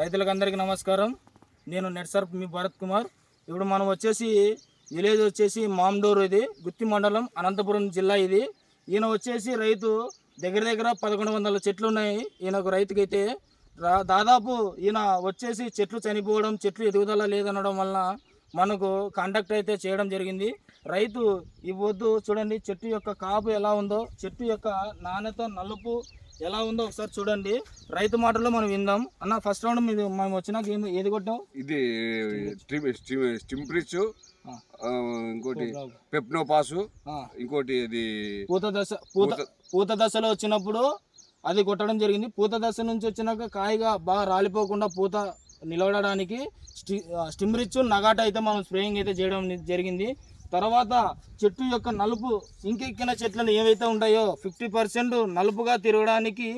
రైతులకు అందరికీ నమస్కారం. నేను నెట్సర్ప్ మీ భరత్ కుమార్. ఇప్పుడు మనం వచ్చేసి విలేజ్ వచ్చేసి మామ్డూరు ఇది గుత్తి మండలం అనంతపురం జిల్లా ఇది. ఈయన వచ్చేసి రైతు దగ్గర దగ్గర పదకొండు వందల చెట్లు ఉన్నాయి. ఈయనకు రైతుకైతే దాదాపు ఈయన వచ్చేసి చెట్లు చనిపోవడం చెట్లు ఎదుగుదల లేదనడం వలన మనకు కాంటాక్ట్ అయితే చేయడం జరిగింది. రైతు ఇవ్వద్దు చూడండి చెట్టు యొక్క కాపు ఎలా ఉందో చెట్టు యొక్క నాణ్యత నలుపు ఎలా ఉందో ఒకసారి చూడండి. రైతు మాటల్లో మనం విందాం. అన్న ఫస్ట్ రౌండ్ మీరు మేము వచ్చినాక ఏం ఏది కొట్టాం ఇది స్టింప్రిచ్ ఇంకోటి పెప్నోపాసు ఆ, ఇంకోటి ఇది పూత దశ పూత పూత- దశలో వచ్చినప్పుడు అది కొట్టడం జరిగింది. పూత దశ నుంచి వచ్చినాక కాయగా బాగా రాలిపోకుండా పూత నిలవడానికి స్టి స్టిమ్రిచ్ నగాట అయితే మనం స్ప్రేయింగ్ అయితే చేయడం జరిగింది. తర్వాత చెట్టు యొక్క నలుపు ఇంకెక్కిన చెట్లను ఏవైతే ఉంటాయో ఫిఫ్టీ పర్సెంట్ నలుపుగా తిరగడానికి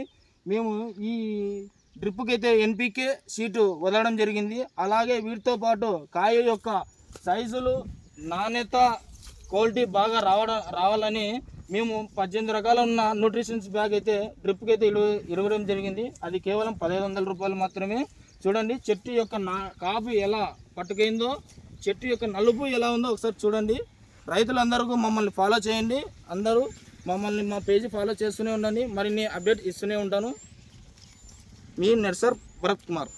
మేము ఈ డ్రిప్కి అయితే ఎన్పికే షీటు వదలడం జరిగింది. అలాగే వీటితో పాటు కాయ యొక్క సైజులు నాణ్యత క్వాలిటీ బాగా రావడం రావాలని మేము పద్దెనిమిది రకాల ఉన్న న్యూట్రిషన్స్ బ్యాగ్ అయితే డ్రిప్కి అయితే ఇరవై ఇరవడం జరిగింది. అది కేవలం పదిహేను వందల రూపాయలు మాత్రమే. చూడండి చెట్టు యొక్క నా కాపు ఎలా పట్టుకైందో. చెట్టు యొక్క నలుపు ఎలా ఉందో ఒకసారి చూడండి. రైతులందరికీ మమ్మల్ని ఫాలో చేయండి. అందరూ మమ్మల్ని మా పేజీ ఫాలో చేస్తూనే ఉండండి. మరిన్ని అప్డేట్ ఇస్తూనే ఉంటాను. మీ నర్సర్ భరత్ కుమార్.